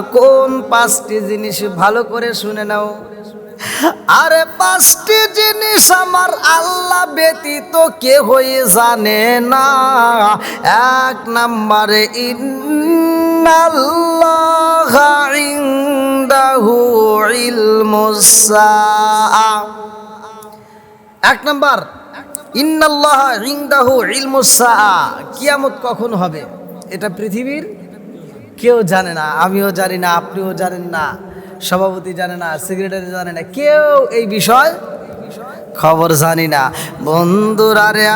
কোন পাঁচটি জিনিস ভালো করে শুনে নাও। আরে পাঁচটি জিনিস আমার আল্লাহ ব্যতীত কে হয়ে জানে না। এক নম্বরে এক নাম্বার, ইন্নাল্লাহ ইনদাহু ইলমুস কিয়ামত কখন হবে? এটা পৃথিবীর কেউ জানে না, আমিও জানি না, আপনিও জানেন না, সভাপতি জানে না, সেক্রেটারি জানে না, কেউ এই বিষয় খবর জানি না। বন্ধুরা রে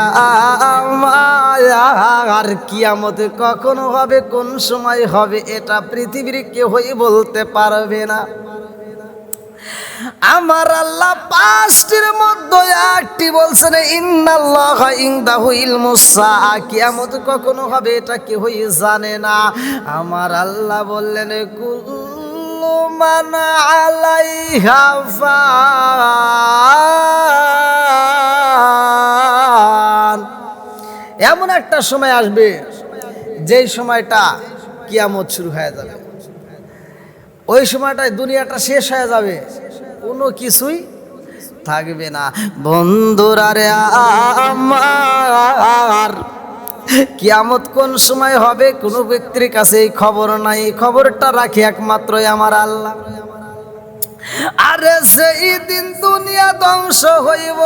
আর কিয়ামত কখনো হবে, কোন সময় হবে, এটা পৃথিবীর কেউই বলতে পারবে না। আমার আল্লাহ পাঁচটির মধ্যে একটি বলছেন, ইন্নাল্লাহ ইনদাহু ইলমুসা কিয়ামত কখনো হবে, এটা কেউই জানে না। আমার আল্লাহ বললেন, কুল্লু মান আলাইহা ফান এমন একটা সময় আসবে, যেই সময়টা কিয়ামত শুরু হয়ে যাবে। ওই সময়টায় দুনিয়াটা শেষ হয়ে যাবে। কোনো কিছুই থাকবে না। বন্ধুরা রে আমার, কিয়ামত কোন সময় হবে কোনো ব্যক্তির কাছে এই খবর নাই। খবরটা রাখি একমাত্রই আমার আল্লাহ। আরে সেই দিন দুনিয়া ধ্বংস হইব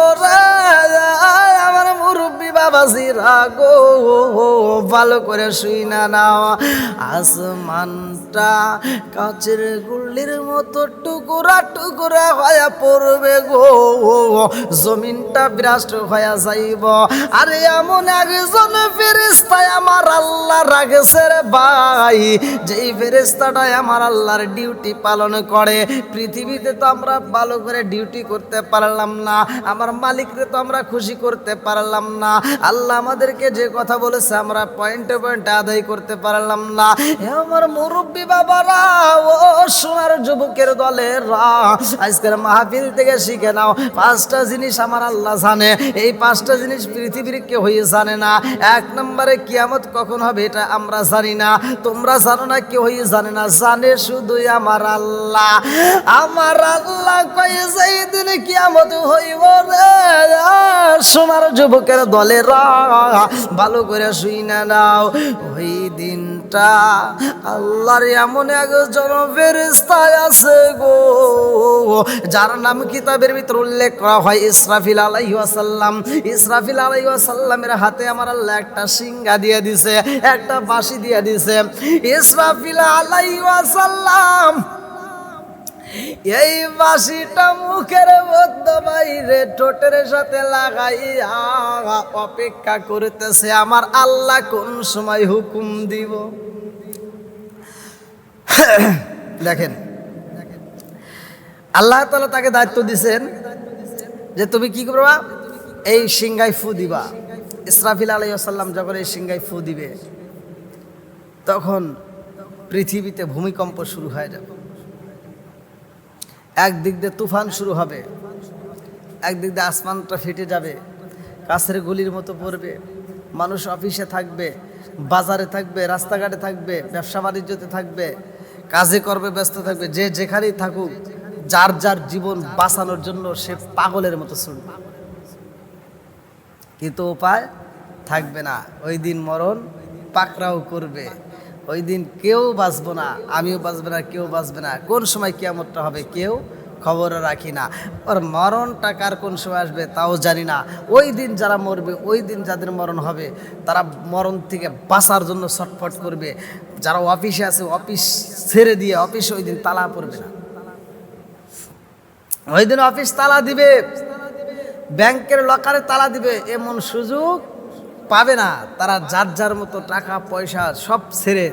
আমার মুরব্বী বাবাজিরা গো, ভালো করে শুই না নাও। আসমানটা কাচের গুল্লির মতো টুকুরা টুকুরা হয়ে পড়বে গো। জমিনটা বিরাষ্ট হয়ে যাইব। আরে এমন একজন ফেরিস্তায় আমার আল্লাহ রাখেছে রে ভাই। যেই ফেরিস্তাটা আমার আল্লাহর ডিউটি পালন করে পৃথিবীতে তো আমরা ভালো করে ডিউটি করতে পারলাম না, আমার মালিককে তো আমরা খুশি করতে পারলাম না, আল্লাহ আমাদেরকে যে কথা বলেছে আমরা পয়েন্টে পয়েন্টে আদায় করতে পারলাম না। আমার মুরব্বী বাবারা, ও সোনার যুবকের দলের, আজকের মাহফিল থেকে শিখে নাও, পাঁচটা জিনিস আমার আল্লাহ জানে, এই পাঁচটা জিনিস পৃথিবীর কেউই জানে না, এক নম্বরে কিয়ামত কখন হবে এটা আমরা জানি না, তোমরা জানো না, কেউই জানে না, জানে শুধুই আমার আল্লাহ। আমার আল্লাহ কই সেই দিন কিয়ামত হইব রে, সোনার যুবকের দলের ভালো করে শুই না নাও। ওই দিনটা আল্লাহর এমন একজন ফেরেস্তায় আছে গো, যার নাম কিতাবের ভিতর উল্লেখ করা হয় ইসরাফিল আলাইহি ওয়াসাল্লাম। ইসরাফিল আলাইহি ওয়াসাল্লামের হাতে আমার আল্লাহ একটা সিংহা দিয়ে দিছে, একটা বাঁশি দিয়ে দিছে। ইসরাফিল আলাইহি ওয়াসাল্লাম এই বাসিটা মুখের মধ্যে বাইরে ঠোঁটের সাথে লাগাইয়া অপেক্ষা করতেছে আমার আল্লাহ কোন সময় হুকুম দিব। দেখেন, আল্লাহ তালা তাকে দায়িত্ব দিছেন যে তুমি কি করবা? এই সিংহাই ফু দিবা। ইসরাফিল আলাইসাল্লাম যখন এই সিংহাই ফু দিবে, তখন পৃথিবীতে ভূমিকম্প শুরু হয়ে যাবে। একদিক দিয়ে তুফান শুরু হবে, একদিক দিয়ে আসমানটা ফেটে যাবে, কাছের গুলির মতো পড়বে, মানুষ অফিসে থাকবে, বাজারে থাকবে, রাস্তাঘাটে থাকবে, ব্যবসা বাণিজ্যতে থাকবে, কাজে কর্মে ব্যস্ত থাকবে, যে যেখানেই থাকুক, যার যার জীবন বাঁচানোর জন্য সে পাগলের মতো ছুটবে কিন্তু উপায় থাকবে না, ওই দিন মরণ পাকড়াও করবে। ওই দিন কেউ বাঁচবো না, আমিও বাঁচবে না, কেউ বাঁচবে না। কোন সময় কিয়ামতটা হবে কেউ খবর রাখি না। ওর মরণটা কার কোন সময় আসবে তাও জানি না। ওই দিন যারা মরবে, ওই দিন যাদের মরণ হবে, তারা মরণ থেকে বাঁচার জন্য ছটফট করবে। যারা অফিসে আছে, অফিস ছেড়ে দিয়ে অফিসে ওই দিন তালা পড়বে না। ওই দিন অফিস তালা দিবে। ব্যাংকের লকারে তালা দিবে। এমন সুযোগ পাবে না, তারা যার যার মতো টাকা, পয়সা সব ছেড়ে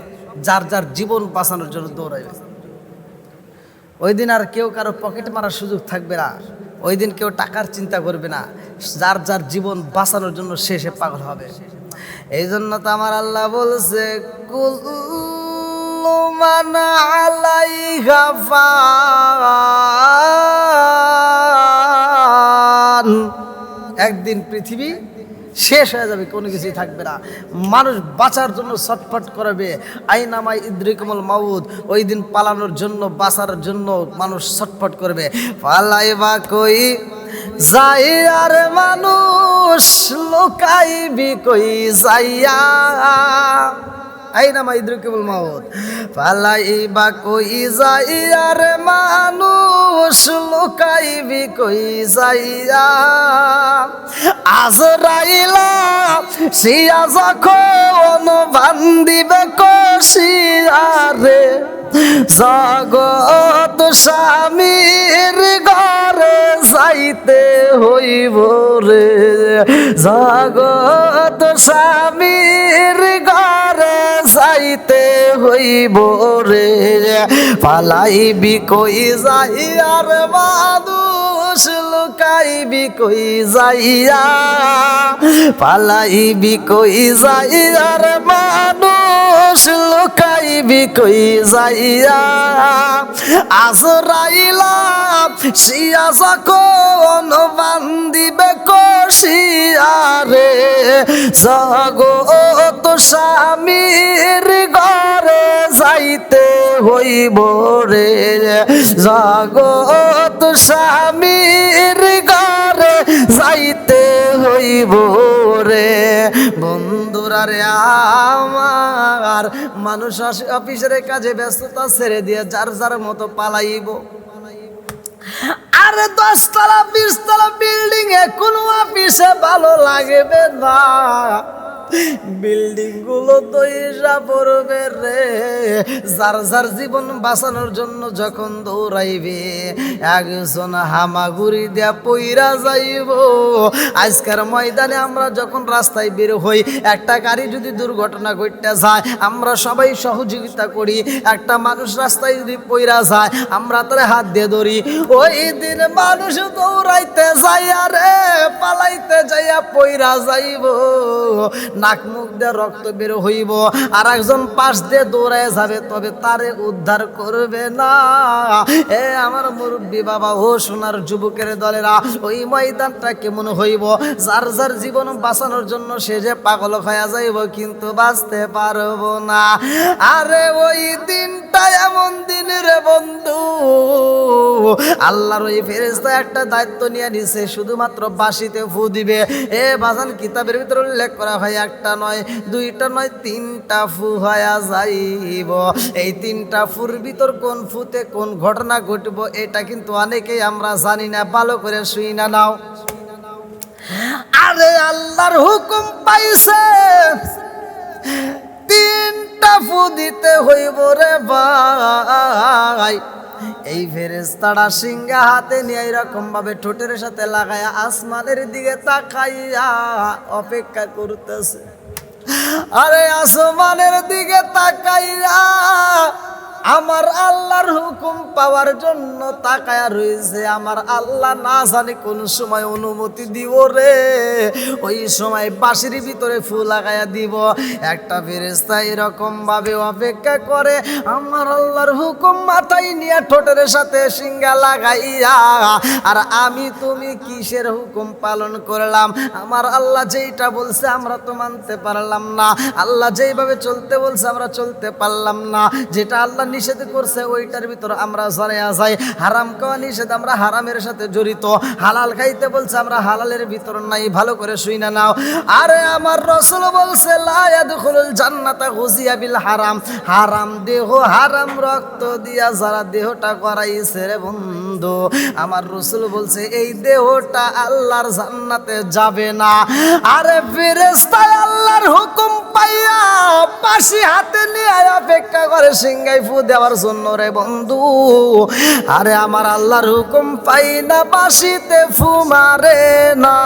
যার যার জীবন বাঁচানোর জন্য দৌড়াইবে ওই দিন আর কেউ কারও পকেট মারার সুযোগ থাকবে না, ওই দিন কেউ টাকার চিন্তা করবে না, যার যার জীবন বাঁচানোর জন্য শেষে পাগল হবে এই জন্য তো আমার আল্লাহ বলছে। একদিন পৃথিবী শেষ হয়ে যাবে, কোনো কিছুই থাকবে না। মানুষ বাঁচার জন্য ছটফট করবে। আইনামাই ইদ্রিকমল মাউদ ওই দিন পালানোর জন্য, বাঁচার জন্য মানুষ ছটফট করবে। পালাই বা কই? যাই আর মানুষ লোকাইবি কই যাইয়া? আইনামা ইদ্রিকমল মাউদ পালাইবা কই যাই আর মানুষ লোকাইবি কই যাইয়া। আজরাইলা সিয়া যখন বান্দিবে কষিয়ারে জগত স্বামীর ঘরে যাইতে হইব রে। জগত স্বামীর ঘরে হইব রে। পালাইবি কই যাই আর মানুষ লুকাইবি কই যাইয়া। পালাইবি কই যাই আর মানুষ লুকাইবি কই যাইয়া। আজরাইলা শিয়া যখন বান্দিবে কষিয়ারে জগত স্বামীর ঘরে যাইতে হইব রে। জগত স্বামীর ঘরে যাইতে হইব রে। বন্ধুরা রে, আমার মানুষ অফিসের কাজে ব্যস্ততা ছেড়ে দিয়ে যার যার মতো পালাইব। আরে দশতলা, বিশতলা বিল্ডিং এ কোনো অফিসে ভালো লাগবে না। বিল্ডিংগুলো তো ইসা পড়বে রে। যার যার জীবন বাঁচানোর জন্য যখন দৌড়াইবে, একজন হামাগুড়ি দেয়া পইরা যাইব। আজকের ময়দানে আমরা যখন রাস্তায় বের হই, একটা গাড়ি যদি দুর্ঘটনা ঘটতে যায়, আমরা সবাই সহযোগিতা করি। একটা মানুষ রাস্তায় যদি পইরা যায়, আমরা তার হাত দিয়ে ধরি। ওই দিন মানুষ দৌড়াইতে যাইয়া রে, পালাইতে যাইয়া পইরা যাইব। নাক মুখ দিয়ে রক্ত বের হইব। আর একজন পাশ দিয়ে দৌড়ায় যাবে, তবে তারে উদ্ধার করবে না। এ আমার মুরব্বী বাবা, ও সোনার যুবকের দলেরা, ওই ময়দানটা কেমন হইব? যার যার জীবন বাঁচানোর জন্য সে যে পাগল হয়ে যাইব, কিন্তু বাঁচতে পারব না। আরে ওই দিনটা এমন দিন রে বন্ধু। আল্লাহর ওই ফেরেস্তা একটা দায়িত্ব নিয়ে নিছে, শুধুমাত্র বাসিতে ফু দিবে। এ বাজান কিতাবের ভিতরে উল্লেখ করা হয় একটা নয়, দুইটা নয়, তিনটা ফু হয়ে যাইব। এই তিনটা ফুর ভিতর কোন ফুতে কোন ঘটনা ঘটবো, এটা কিন্তু অনেকেই আমরা জানি না। ভালো করে শুই না নাও। আরে আল্লাহর হুকুম পাইছে। তিনটা ফু দিতে হইব রে ভাই। এই ফেরেস্তারা সিংহা হাতে নিয়ে এরকম ভাবে ঠোঁটের সাথে লাগায়া আসমানের দিকে তাকাইয়া অপেক্ষা করতেছে। আরে আসমানের দিকে তাকাইয়া আমার আল্লাহর হুকুম পাওয়ার জন্য তাকায়া রয়েছে। আমার আল্লাহ না জানি কোন সময় অনুমতি দিব রে। ওই সময় বাঁশির ভিতরে ফুল লাগায়া দিব। একটা ফেরেস্তা এরকম ভাবে অপেক্ষা করে। আমার আল্লাহর হুকুম মাথায় নিয়ে ঠোঁটের সাথে সিঙ্গা লাগাইয়া, আর আমি তুমি কিসের হুকুম পালন করলাম? আমার আল্লাহ যেইটা বলছে আমরা তো মানতে পারলাম না। আল্লাহ যেইভাবে চলতে বলছে আমরা চলতে পারলাম না। যেটা আল্লাহ নিষেধ করছে, ওইটার ভিতর আমরা জড়াইয়া যাই। হারাম খাওয়া নিষেধ, আমরা হারামের সাথে জড়িত। হালাল খাইতে বলছে, আমরা হালালের ভিতর নাই, ভালো করে শুই না নাও। আরে আমার রসুল বলছে লায়াদুল জান্নাতা হুজিয়া বিল হারাম। হারাম দেহ, হারাম রক্ত দিয়া যারা দেহটা করাইছে রে বন্ধু, আমার রসুল বলছে, এই দেহটা আল্লাহর জান্নাতে যাবে না। আরে ফেরেস্তায় আল্লাহর হুকুম পাইয়া পাশি হাতে নিয়ে অপেক্ষা করে সিংগাই ফু দেওয়ার জন্য রে বন্ধু। আরে আমার আল্লাহর হুকুম পাই না বাসিতে ফু মারে না।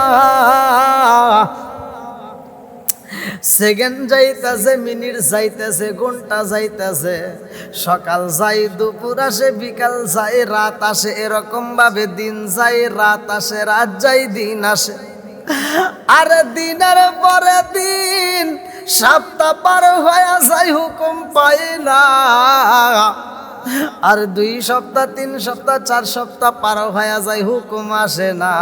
সেকেন্ড যাইতেছে, মিনিট যাইতেছে, ঘণ্টা যাইতেছে। সকাল যাই দুপুর আসে, বিকাল যাই রাত আসে এরকম ভাবে দিন যাই রাত আসে, রাত যাই দিন আসে। আরে দিনের পরে দিন সপ্তাহ পার হয়ে যাই হুকুম পাই না। আর দুই সপ্তাহ, তিন সপ্তাহ, চার সপ্তাহ পার হয়ে যায়, হুকুম আসে না।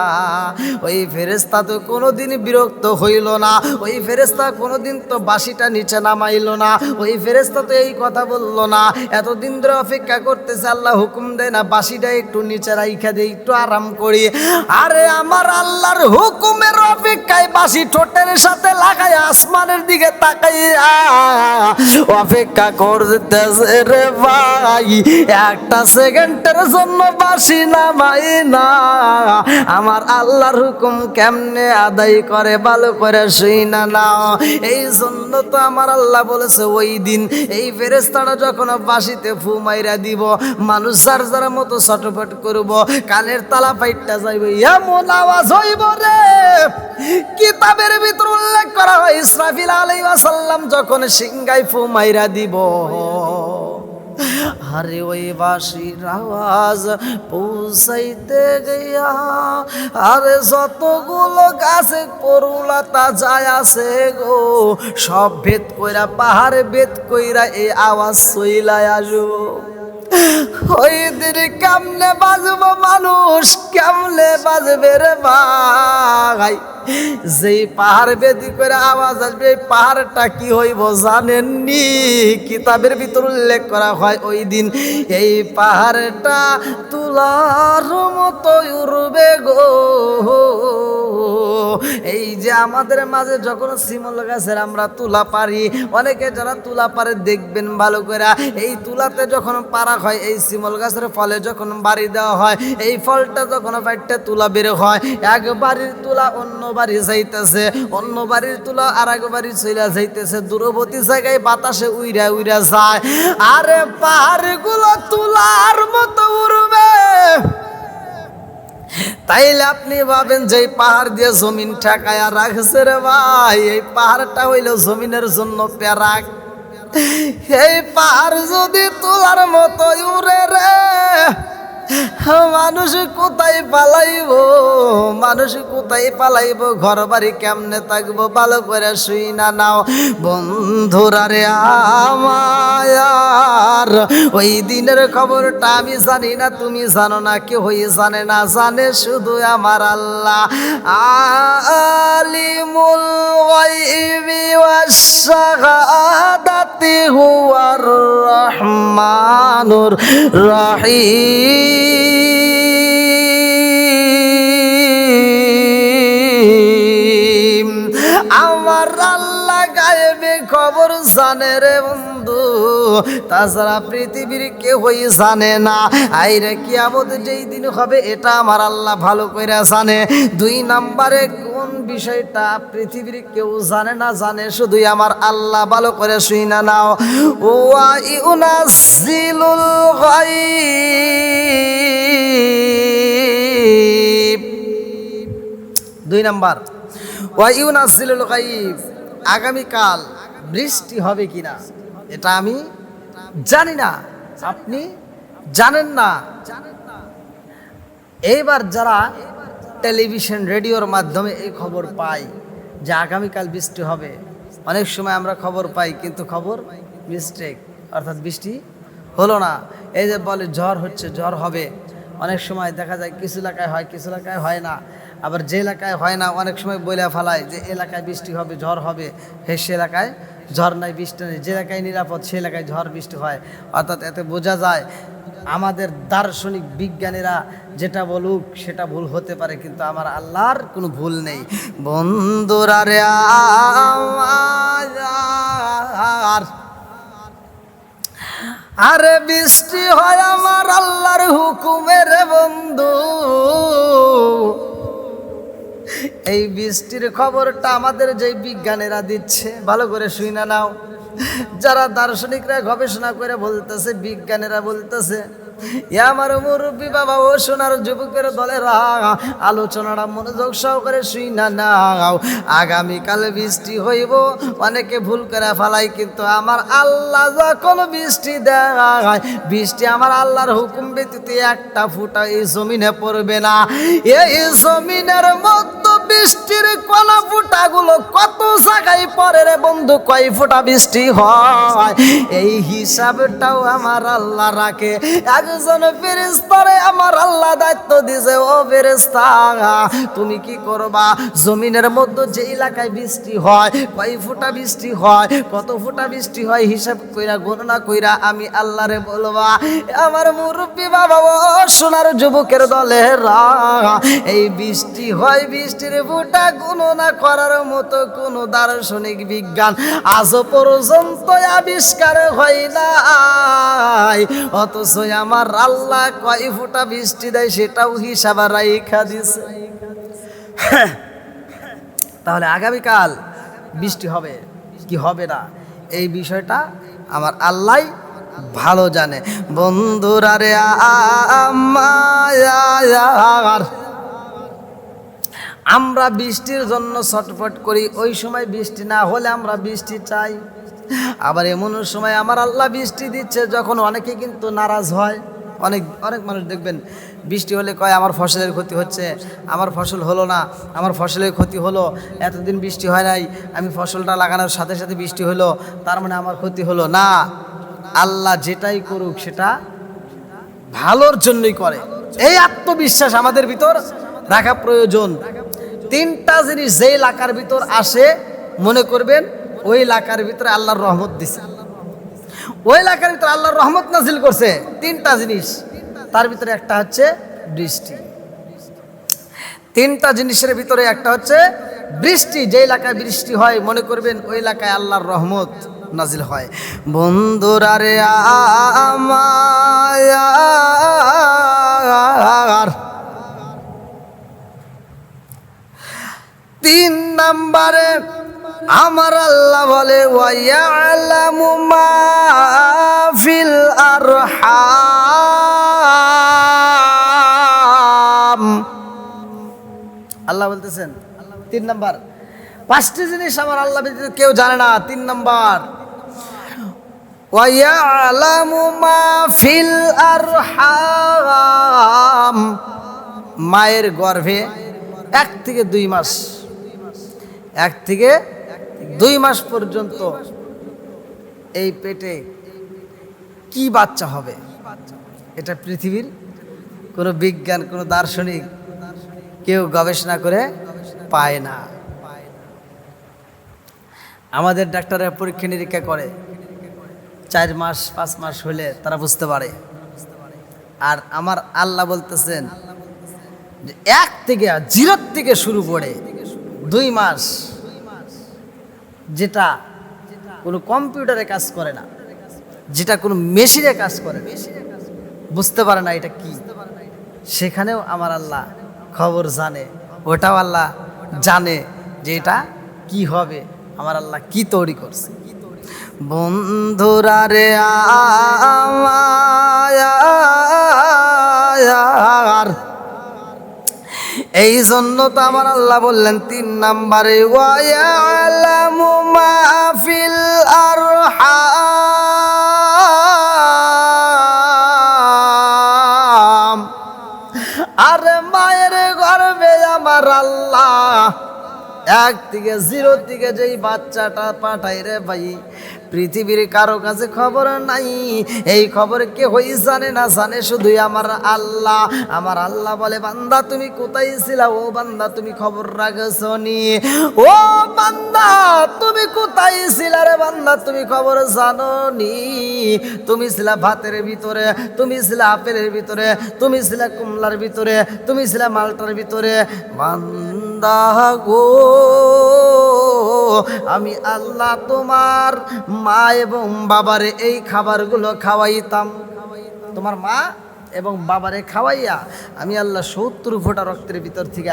ওই ফেরেস্তা তো কোনোদিন বিরক্ত হইল না। ওই ফেরেস্তা কোনোদিন তো বাসিটা নিচে নামাইল না। ওই ফেরেস্তা তো এই কথা বলল না। এতদিন ধরে অপেক্ষা করতেছে, আল্লাহ হুকুম দেয় না বাসিটা একটু নিচে রাইখা দেয় একটু আরাম করি। আরে আমার আল্লাহর হুকুমের অপেক্ষায় বাসি ঠোঁটের সাথে লাগাই আসমানের দিকে তাকাইয়া অপেক্ষা করতেছে রে ভাই। একটা সেকেন্ডের জন্য বাসি নামাই না। আমার আল্লাহর হুকুম কেমনে আদায় করে, ভালো করে শুই না। নাও এই জন্য তো আমার আল্লাহ বলেছে, ওই দিন এই ফেরেস্তাটা যখন বাসিতে ফু মাইরা দিব, মানুষ যার যার মতো ছটফট করব, কানের তালা ফাইটটা যাইবে, এমন আওয়াজ হইব রে। কিতাবের ভিতর উল্লেখ করা হয়, ইসরাফিল আলাইহিস সালাম যখন সিংগাই ফু মাইরা দিব। আরে ওই বাসির আওয়াজ পৌঁছাইতে গিয়া, আরে যতগুলো গাছে পরুলতা যায় আছে গো, সব ভেদ কইরা, পাহাড়ে ভেদ কইরা এই আওয়াজ সইলায় আসব। ওই দিন কেমনে বাজবো মানুষ, কেমনে বাজবে রে ভাই? যেই পাহাড় বেদি করে আওয়াজ আসবে, এই পাহাড়টা কি হইব জানেননি? কিতাবের ভিতর উল্লেখ করা হয় ওই দিন, এই পাহাড়টা তুলার মতো উড়বে গো। এই যে আমাদের মাঝে যখন শিমল গাছের আমরা তুলা পারি অনেকে যারা তুলা পারে দেখবেন ভালো করে, এই তুলাতে যখন পারা হয়, এই শিমল গাছের ফলে যখন বাড়ি দেওয়া হয়, এই ফলটা যখন ফাইটটা তুলা বের হয়, এক বাড়ির তুলা অন্য বাড়ি যাইতেছে, অন্য বাড়ির তুলা আর এক বাড়ি চইলা যাইতেছে, দূরবর্তী জায়গায় বাতাসে উইরা উইরা যায়। আরে পাহাড়গুলো তুলার মতো উড়বে। তাইলে আপনি ভাবেন যে পাহাড় দিয়ে জমিন ঠেকায়া রাখছে রে ভাই, এই পাহাড়টা হইল জমিনের জন্য প্যারাক। এই পাহাড় যদি তোলার মতো উড়ে রে মানুষ কোথায় পালাইব? মানুষ কোথায় পালাইব? ঘর বাড়ি কেমনে থাকব? ভালো করে শুই না নাও। বন্ধুরা রে আমায়ার ওই দিনের খবরটা আমি জানি না, তুমি জানো না কেউ জানে না। জানে শুধু আমার আল্লাহ। আলিমুল গায়বি ওয়াস শাহাদাতি হুয়ার রহমানুর রহিম। আমার আল্লাহ গায়েবে খবর জানে রে তাছাড়া পৃথিবীর কেউই জানে না। আইরে কিয়ামত যেই দিন হবে, এটা আমার আল্লাহ ভালো করে জানে। দুই নাম্বারে কোন বিষয়টা পৃথিবীর কেউ জানে না, জানে শুধুই আমার আল্লাহ ভালো করে শুই না নাও। ওয়া ইউনাজিলুল গায়ব। দুই নাম্বার ওয়াইউনাজিলুল গাইব আগামীকাল বৃষ্টি হবে কিনা, এটা আমি জানি না। আপনি জানেন না। এইবার যারা টেলিভিশন, রেডিওর মাধ্যমে এই খবর পাই যে আগামীকাল বৃষ্টি হবে, অনেক সময় আমরা খবর পাই কিন্তু খবর মিস্টেক অর্থাৎ বৃষ্টি হলো না। এই যে বলে ঝড় হচ্ছে, ঝড় হবে। অনেক সময় দেখা যায় কিছু এলাকায় হয়, কিছু এলাকায় হয় না। আবার যে এলাকায় হয় না, অনেক সময় বলে ফেলায় যে এলাকায় বৃষ্টি হবে, ঝড় হবে সে এলাকায় ঝড় নাই, বৃষ্টি নেই, যে এলাকায় নিরাপদ সে এলাকায় ঝড়, বৃষ্টি হয়। অর্থাৎ এতে বোঝা যায়, আমাদের দার্শনিক বিজ্ঞানীরা যেটা বলুক সেটা ভুল হতে পারে, কিন্তু আমার আল্লাহর কোনো ভুল নেই। বন্ধুরা রে আমার, আরে বৃষ্টি হয় আমার আল্লাহর হুকুমের বন্ধু। এই বৃষ্টির খবরটা আমাদের যে বিজ্ঞানীরা দিচ্ছে, ভালো করে শুই না নাও। যারা দার্শনিকরা গবেষণা করে বলতেছে, বিজ্ঞানীরা বলতেছে আমার মুরব্বী বাবা ও সোনার যুবকের দলেরা আলোচনাটা মনোযোগ সহকারে শুই না নাও। আগামীকাল বৃষ্টি হইব, অনেকে ভুল করে ফেলাই কিন্তু আমার আল্লাহ যখন বৃষ্টি দেয় বৃষ্টি আমার আল্লাহর হুকুম ব্যতীত একটা ফুটা এই জমিনে পড়বে না। এই জমিনের মধ্য বৃষ্টির কণা ফুটাগুলো কত জায়গায় পরে রে বন্ধু? কয় ফুটা বৃষ্টি হয়? এই হিসাবটাও আমার আল্লাহ রাখে। একজন ফেরেস্তারে আমার আল্লাহ দায়িত্ব দিছে, ও ফেরেস্তা তুমি কি করবা? জমিনের মধ্যে যে এলাকায় বৃষ্টি হয়, কয় ফুটা বৃষ্টি হয়, কত ফুটা বৃষ্টি হয়, হিসাব কইরা, গণনা কইরা আমি আল্লাহরে বলবা, আমার মুরব্বী বাবা, ও সোনার যুবকের দলে রা এই বৃষ্টি হয়, বৃষ্টির ফুটা গণনা করার মতো কোনো দার্শনিক বিজ্ঞান আজ পর্যন্ত আবিষ্কার হয় নাই। অথচ আমার আল্লাহ কয় ফুটা বৃষ্টি দেয়, সেটাও হিসাব রাইখা দিছে। তাহলে আগামীকাল বৃষ্টি হবে কি হবে না? এই বিষয়টা আমার আল্লাহ ভালো জানে। বন্ধুরা রে আমার আমরা বৃষ্টির জন্য ছটফট করি, ওই সময় বৃষ্টি না হলে আমরা বৃষ্টি চাই। আবার এমন সময় আমার আল্লাহ বৃষ্টি দিচ্ছে, যখন অনেকে কিন্তু নারাজ হয়। অনেক অনেক মানুষ দেখবেন, বৃষ্টি হলে কয়, আমার ফসলের ক্ষতি হচ্ছে, আমার ফসল হলো না, আমার ফসলের ক্ষতি হলো, এতদিন বৃষ্টি হয় নাই, আমি ফসলটা লাগানোর সাথে সাথে বৃষ্টি হলো, তার মানে আমার ক্ষতি হলো। না, আল্লাহ যেটাই করুক, সেটা ভালোর জন্যই করে। এই আত্মবিশ্বাস আমাদের ভিতর রাখা প্রয়োজন। তিনটা জিনিস যে এলাকার ভিতর আসে, মনে করবেন, ওই এলাকার ভিতরে আল্লাহর রহমত দিছে। ওই এলাকার ভিতরে আল্লাহর রহমত নাজিল করছে, তিনটা জিনিস। তার ভিতরে একটা হচ্ছে বৃষ্টি। তিনটা জিনিসের ভিতরে একটা হচ্ছে বৃষ্টি যে এলাকায় বৃষ্টি হয়, মনে করবেন, ওই এলাকায় আল্লাহর রহমত নাজিল হয়। বন্ধুরা রে আমার তিন নম্বরে আমার আল্লাহ বলে ফিল আরহাম। আল্লাহ বলতেছেন, তিন নাম্বার। পাঁচটি জিনিস আমার আল্লাহ কেউ জানে না, তিন নাম্বার। ফিল আরহাম। মায়ের গর্ভে এক থেকে দুই মাস এক থেকে দুই মাস পর্যন্ত এই পেটে কি বাচ্চা হবে? এটা পৃথিবীর কোনো বিজ্ঞান, কোনো দার্শনিক কেউ গবেষণা করে পায় না। আমাদের ডাক্তাররা পরীক্ষা নিরীক্ষা করে। চার মাস, পাঁচ মাস হলে তারা বুঝতে পারে। আর আমার আল্লাহ বলতেছেন এক থেকে জিরোর থেকে শুরু করে। দুই মাস যেটা কোনো কম্পিউটারে কাজ করে না, যেটা কোনো মেশিনে কাজ করে বুঝতে পারে না এটা কি। সেখানেও আমার আল্লাহ খবর জানে, ওটাও আল্লাহ জানে যে এটা কি হবে। আমার আল্লাহ কি তৈরি করছে। বন্ধুরা রে আমার এই জন্য তো আমার আল্লাহ বললেন তিন নাম্বারে আর আরে মায়ের গর্বে আমার আল্লাহ এক থেকে জিরো থেকে যেই বাচ্চাটা পাঠাই রে ভাই, পৃথিবীর কারও কাছে খবর নাই। এই খবর কে হই জানে না, জানে শুধুই আমার আল্লাহ। আমার আল্লাহ বলে, বান্দা, তুমি কোথায় ছিলা? ও বান্দা, তুমি খবর রাখছো নি? ও বান্দা, তুমি কোথায় ছিলা রে বান্দা? তুমি খবর জানো নি? তুমি ছিলা ভাতের ভিতরে, তুমি ছিলা আপেলের ভিতরে, তুমি ছিলা কুমলার ভিতরে, তুমি ছিলা মালটার ভিতরে। বান্দা গো। আমি আল্লাহ তোমার মা এবং বাবারে এই খাবারগুলো খাওয়াইতাম। তোমার মা এবং বাবারে খাওয়াইয়া আমি আল্লাহ সত্তর ফোঁটা রক্তের ভিতর থেকে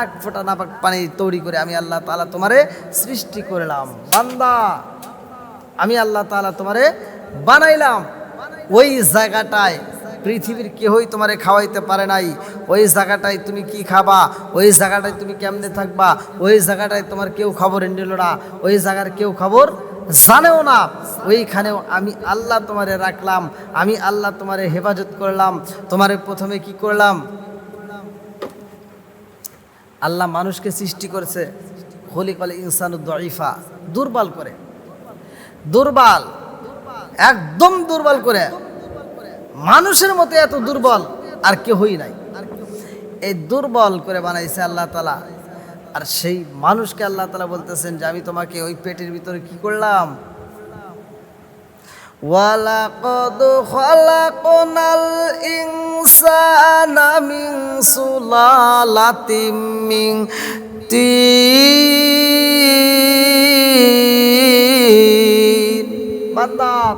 এক ফোঁটা নাপাক পানি তৈরি করে আমি আল্লাহ তালা তোমারে সৃষ্টি করলাম। বান্দা, আমি আল্লাহ তালা তোমারে বানাইলাম। ওই জায়গাটায় পৃথিবীর কেহই তোমারে খাওয়াইতে পারে নাই। ওই জায়গাটায় তুমি কি খাবা? ওই জায়গাটায় তুমি কেমনে থাকবা? ওই জায়গাটায় তোমার কেউ খবর নিল না। ওই জায়গার কেউ খবর জানেও না। ওইখানেও আমি আল্লাহ তোমারে রাখলাম। আমি আল্লাহ তোমারে হেফাজত করলাম। তোমারে প্রথমে কি করলাম? আল্লাহ মানুষকে সৃষ্টি করেছে। হলিকল ইনসান দরিফা দুর্বল করে। দুর্বল। একদম দুর্বল করে। মানুষের মতো এত দুর্বল আর কেউই নাই। এই দুর্বল করে বানাইছে আল্লাহ তালা আর সেই মানুষকে আল্লাহ তালা বলতেছেন যে, আমি তোমাকে ওই পেটের ভিতরে কি করলাম?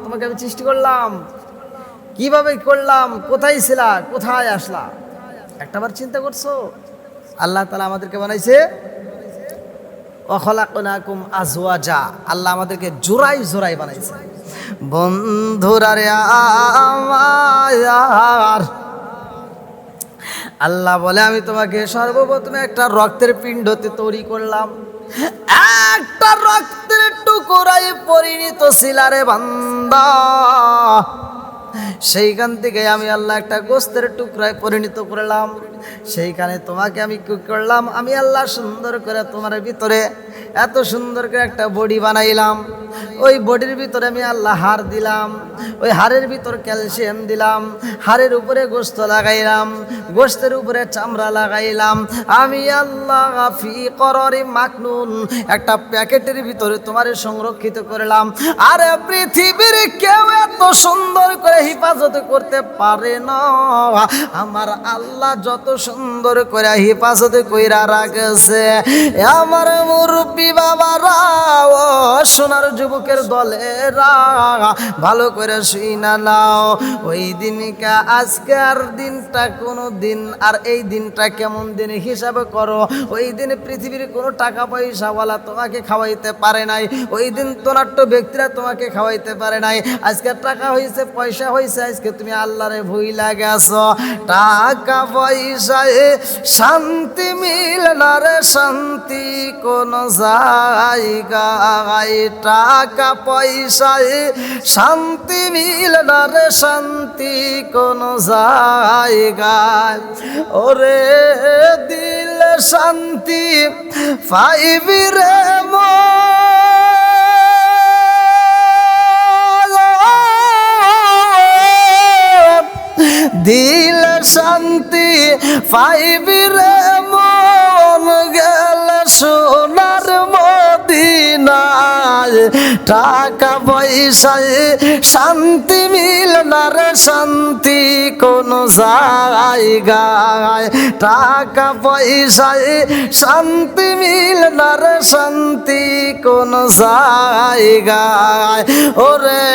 তোমাকে আমি সৃষ্টি করলাম। কীভাবে করলাম, কোথায় ছিলা, কোথায় আসলা? একটাবার চিন্তা করছ? আল্লাহ তালা আমাদেরকে বানাইছে অখলাকুম আজওয়াজা। আল্লাহ আমাদেরকে জোড়াই জোড়াই বানাইছে। বন্ধুরা আমার, আল্লাহ বলে, আমি তোমাকে সর্বপ্রথমে একটা রক্তের পিণ্ডতে তৈরি করলাম। একটা রক্তের টুকুরাই পরিণত ছিলারে বান্দা। সেইখান থেকে আমি আল্লাহ একটা গোস্তের টুকরায় পরিণত করলাম। সেইখানে তোমাকে আমি কি করলাম? আমি আল্লাহ সুন্দর করে তোমার ভিতরে এত সুন্দর করে একটা বডি বানাইলাম। ওই বডির ভিতরে আমি আল্লাহ হাড় দিলাম। ওই হাড়ের ভিতর ক্যালসিয়াম দিলাম। হাড়ের উপরে গোস্ত লাগাইলাম। গোস্তের উপরে চামড়া লাগাইলাম। আমি আল্লাহ ফি কররে মাকনুন, একটা প্যাকেটের ভিতরে তোমার সংরক্ষিত করলাম। আর পৃথিবীর কেউ এত সুন্দর করে হেফাজত করতে পারে না। আমার আল্লাহ যত সুন্দর করে হেফাজত কইরা রাখছে। আমার মুরব্বী বাবারা, ও সোনার যুবকের দলেরা, ভালো করে শুই না নাও। ওই দিনকা আজকে আর দিনটা কোনো দিন আর এই দিনটা কেমন দিন হিসাবে করো। ওই দিন পৃথিবীর কোনো টাকা পয়সাওয়ালা তোমাকে খাওয়াইতে পারে নাই। ওই দিন তোনাট্য ব্যক্তিরা তোমাকে খাওয়াইতে পারে নাই। আজকে টাকা হয়েছে পয়সা হয়েছে আজকে তুমি আল্লাহরে ভুই লাগে আসো টাকা পয়সায় শান্তি মিল না রে শান্তি কোন জায়গায় টাকা পয়সায় শান্তি মিল না রে শান্তি কোন জায়গায় ওরে দিল শান্তি, পাইবি রে মন। দিল শান্তি পাইবি রে মন গেল সোনার মদিনায় টাকা পয়সায় শান্তি মিল না রে শান্তি কোন জায়গায়। টাকা পয়সায় শান্তি মিল না রে শান্তি কোন জায়গায়। ওরে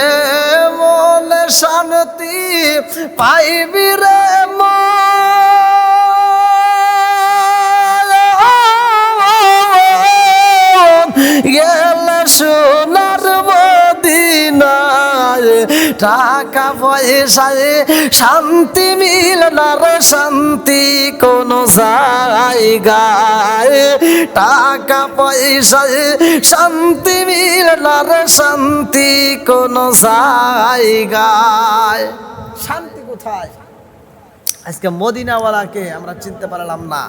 মন শান্তি পাইবি রে মন গেল সোনার মদিনায়, টাকা পয়সায় শান্তি মিল না রে শান্তি কোন জায়গায়। টাকা পয়সায় শান্তি মিল না রে শান্তি কোন জায়গায়। শান্তি কোথায়? আজকে মদিনাওয়ালাকে আমরা চিনতে পারলাম না।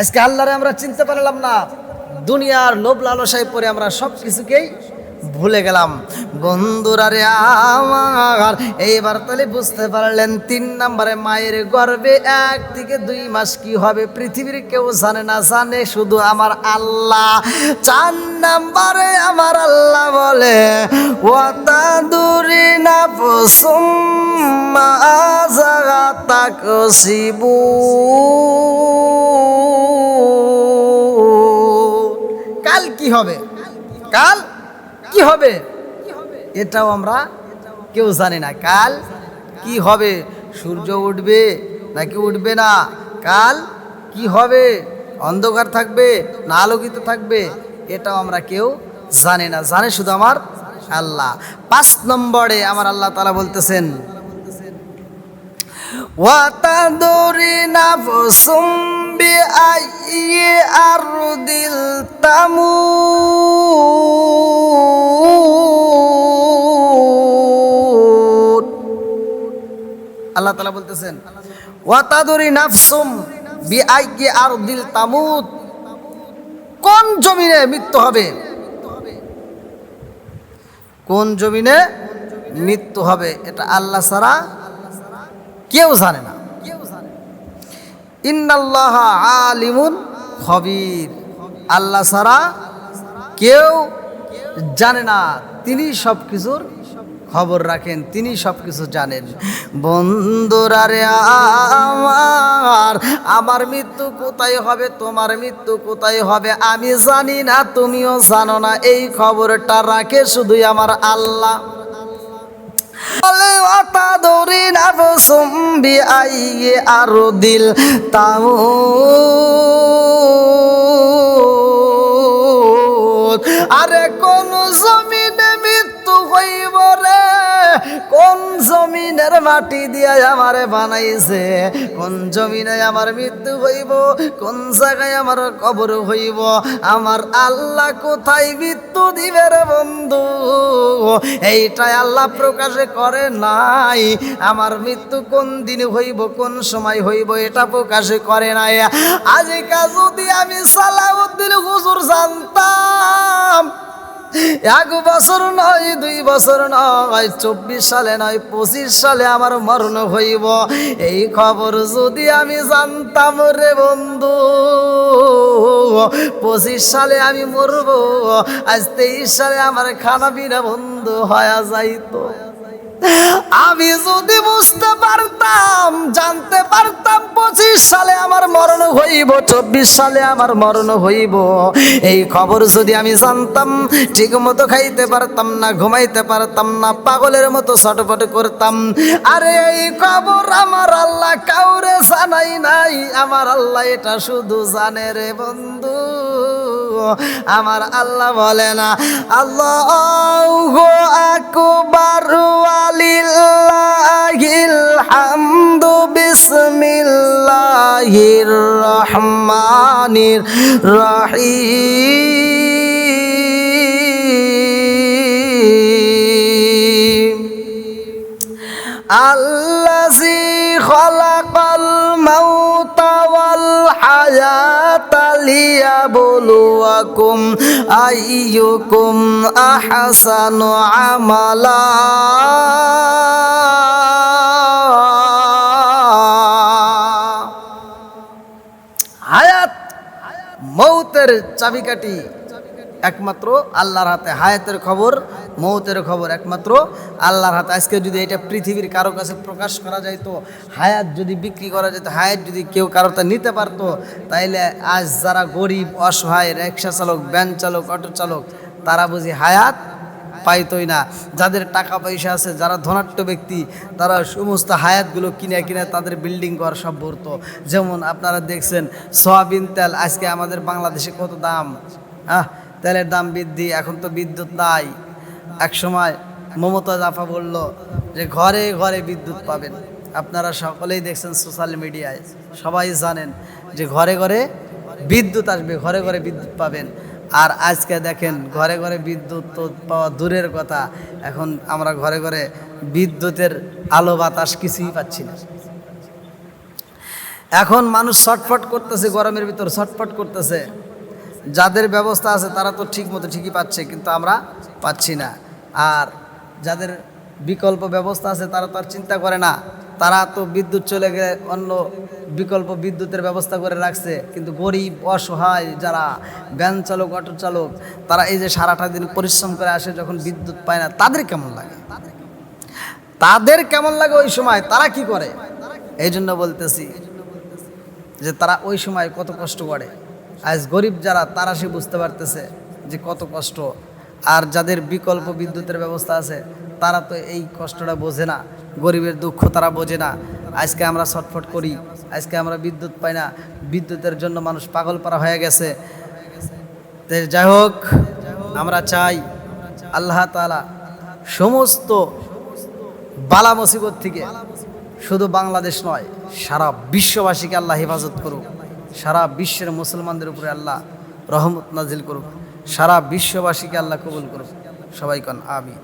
আজকে আল্লাহরে আমরা চিনতে পারলাম না। দুনিয়ার লোভ লালসায় পরে আমরা সব কিছুকেই ভুলে গেলাম। বন্ধুরা রে আমার, এইবার তাহলে বুঝতে পারলেন, তিন নম্বরে মায়ের গর্বে এক থেকে দুই মাস কি হবে পৃথিবীর কেউ জানে না, জানে শুধু আমার আল্লাহ। চার নম্বরে আমার আল্লাহ বলে, ওয়াতা দূরি না কাল কি হবে? কাল কি হবে? এটাও আমরা কেউ জানি না। কাল কি হবে? সূর্য উঠবে নাকি উঠবে না? কাল কি হবে? অন্ধকার থাকবে না আলোকিত থাকবে? এটাও আমরা কেউ জানি না। জানে শুধু আমার আল্লাহ। পাঁচ নম্বরে আমার আল্লাহ তালা বলতেছেন وتدري نفس بأي أرض تموت আল্লাহ তালা বলতেছেন ওয়াতাদুরি নাফসুম বি আইকে আর দিল তামুত কোন জমিনে মৃত্যু হবে কোন জমিনে মৃত্যু হবে এটা আল্লাহ ছাড়া কেউ জানে না। ইন্নাল্লাহ আলিমুন খবির। আল্লাহ ছাড়া কেউ জানে না। তিনি সব কিছুর খবর রাখেন, তিনি সব কিছু জানেন। বন্ধুরা রে আমার আমার মৃত্যু কোথায় হবে? তোমার মৃত্যু কোথায় হবে? আমি জানি না, তুমিও জানো না। এই খবরটা রাখে শুধুই আমার আল্লাহ। বলে অতা দৌড়ি আরও দিল তাও আরে কোন জমিনে মৃত্যু হইব রে? কোন জমিনের মাটি দিয়ে আমারে বানাইছে। কোন জমিনে আমার মৃত্যু হইব, কোন জায়গায় আমার কবর হইব, আমার আল্লাহ কোথায় মৃত্যু দিবে রে বন্ধু? এইটাই আল্লাহ প্রকাশে করে নাই। আমার মৃত্যু কোন দিন হইব, কোন সময় হইব, এটা প্রকাশে করে নাই। আজকাল যদি আমি সালাউদ্দিন হুজুর জানতাম এক বছর নয়, দুই বছর নয়, চব্বিশ সালে নয়, পঁচিশ সালে আমার মরণ হইব। এই খবর যদি আমি জানতাম রে বন্ধু, পঁচিশ সালে আমি মরব, আজ তেইশ সালে আমার খানা বিনা বন্ধু হয়ে যাইতো। আমি যদি বুঝতে পারতাম, জানতে পারতাম পঁচিশ সালে আমার মরণ হইব, চব্বিশ সালে আমার মরণ হইব। এই খবর যদি আমি জানতাম, ঠিক মতো খাইতে পারতাম না, ঘুমাইতে পারতাম না, পাগলের মতো ছটফট করতাম। আরে এই খবর আমার আল্লাহ কাউরে জানাই নাই। আমার আল্লাহ এটা শুধু জানে রে বন্ধু। আমার আল্লাহ বলে না, আল্লাহ الرحمن الرحيم الذي خلق الموت والحياة ليبلوكم أيكم أحسن عملاً মৌতের চাবিকাটি একমাত্র আল্লাহর হাতে হায়াতের খবর, মৌতের খবর একমাত্র আল্লাহর হাতে। আজকে যদি এটা পৃথিবীর কারও কাছে প্রকাশ করা যাইতো, হায়াত যদি বিক্রি করা যেত, হায়াত যদি কেউ কারোটা নিতে পারতো, তাইলে আজ যারা গরিব, অসহায়, রিক্সা চালক ব্যান চালক, অটো চালক, তারা বুঝি হায়াত পাইতই না। যাদের টাকা পয়সা আছে, যারা ধনাট্য ব্যক্তি, তারা সমস্ত হায়াতগুলো কিনে কিনে তাদের বিল্ডিং ঘর সব ভরতো। যেমন আপনারা দেখছেন, সয়াবিন তেল, আজকে আমাদের বাংলাদেশে কত দাম? আহ, তেলের দাম বৃদ্ধি, এখন তো বিদ্যুৎ নাই। এক সময় মমতা জাফা বলল যে, ঘরে ঘরে বিদ্যুৎ পাবেন। আপনারা সকলেই দেখছেন সোশ্যাল মিডিয়ায় সবাই জানেন যে, ঘরে ঘরে বিদ্যুৎ আসবে, ঘরে ঘরে বিদ্যুৎ পাবেন। আর আজকে দেখেন ঘরে ঘরে বিদ্যুৎ তো পাওয়া দূরের কথা, এখন আমরা ঘরে ঘরে বিদ্যুতের আলো বাতাস কিছুই পাচ্ছি না। এখন মানুষ ছটফট করতেছে, গরমের ভিতর ছটফট করতেছে। যাদের ব্যবস্থা আছে তারা তো ঠিক মতো ঠিকই পাচ্ছে, কিন্তু আমরা পাচ্ছি না। আর যাদের বিকল্প ব্যবস্থা আছে তারা তো আর চিন্তা করে না। তারা তো বিদ্যুৎ চলে গেলে অন্য বিকল্প বিদ্যুতের ব্যবস্থা করে রাখছে। কিন্তু গরিব, অসহায় যারা ভ্যান চালক, অটো চালক, তারা এই যে সারাটা দিন পরিশ্রম করে আসে যখন বিদ্যুৎ পায় না, তাদের কেমন লাগে? তাদের কেমন লাগে ওই সময়? তারা কি করে? এই জন্য বলতেছি যে তারা ওই সময় কত কষ্ট করে। আজ গরিব যারা, তারা সে বুঝতে পারতেছে যে কত কষ্ট। আর যাদের বিকল্প বিদ্যুতের ব্যবস্থা আছে, তারা তো এই কষ্টটা বোঝে না। গরিবের দুঃখ তারা বোঝে না। আজকে আমরা ছটফট করি, আজকে আমরা বিদ্যুৎ পাই না। বিদ্যুতের জন্য মানুষ পাগল পারা হয়ে গেছে। যাই হোক, আমরা চাই আল্লাহ তালা সমস্ত বালা মুসিবত থেকে শুধু বাংলাদেশ নয়, সারা বিশ্ববাসীকে আল্লাহ হেফাজত করুক। সারা বিশ্বের মুসলমানদের উপরে আল্লাহ রহমত নাজিল করুক। সারা বিশ্ববাসীকে আল্লাহ কবুল করুক। সবাই কন আমি